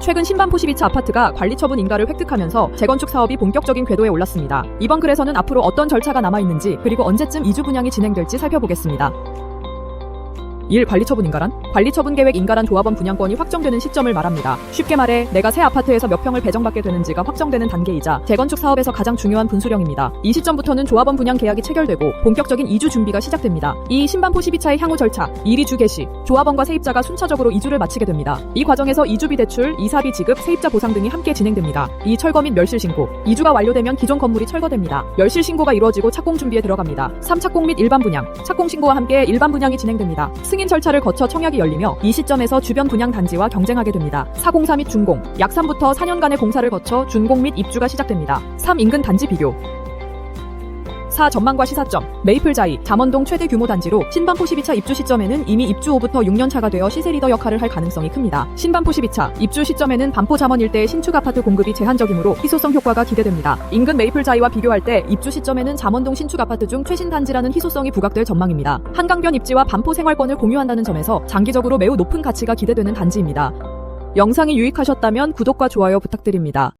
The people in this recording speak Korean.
최근 신반포 12차 아파트가 관리처분 인가를 획득하면서 재건축 사업이 본격적인 궤도에 올랐습니다. 이번 글에서는 앞으로 어떤 절차가 남아있는지 그리고 언제쯤 이주 분양이 진행될지 살펴보겠습니다. 1. 관리처분 인가란? 관리처분 계획 인가란 조합원 분양권이 확정되는 시점을 말합니다. 쉽게 말해 내가 새 아파트에서 몇 평을 배정받게 되는지가 확정되는 단계이자 재건축 사업에서 가장 중요한 분수령입니다. 이 시점부터는 조합원 분양 계약이 체결되고 본격적인 이주 준비가 시작됩니다. 이 신반포 12차의 향후 절차, 일이 주개 시 조합원과 세입자가 순차적으로 이주를 마치게 됩니다. 이 과정에서 이주비 대출, 이사비 지급, 세입자 보상 등이 함께 진행됩니다. 이 철거 및 멸실 신고, 이주가 완료되면 기존 건물이 철거됩니다. 멸실 신고가 이루어지고 착공 준비에 들어갑니다. 3착공 및 일반 분양, 착공 신고와 함께 일반 분양이 진행됩니다. 승인 절차를 거쳐 청약이 열리며 이 시점에서 주변 분양 단지와 경쟁하게 됩니다. 4공사 및 준공, 약 3부터 4년간의 공사를 거쳐 준공 및 입주가 시작됩니다. 3. 인근 단지 비교, 4. 전망과 시사점 메이플자이 잠원동 최대 규모 단지로 신반포 12차 입주 시점에는 이미 입주 후부터 6년 차가 되어 시세 리더 역할을 할 가능성이 큽니다. 신반포 12차 입주 시점에는 반포 잠원 일대의 신축 아파트 공급이 제한적이므로 희소성 효과가 기대됩니다. 인근 메이플자이와 비교할 때 입주 시점에는 잠원동 신축 아파트 중 최신 단지라는 희소성이 부각될 전망입니다. 한강변 입지와 반포 생활권을 공유한다는 점에서 장기적으로 매우 높은 가치가 기대되는 단지입니다. 영상이 유익하셨다면 구독과 좋아요 부탁드립니다.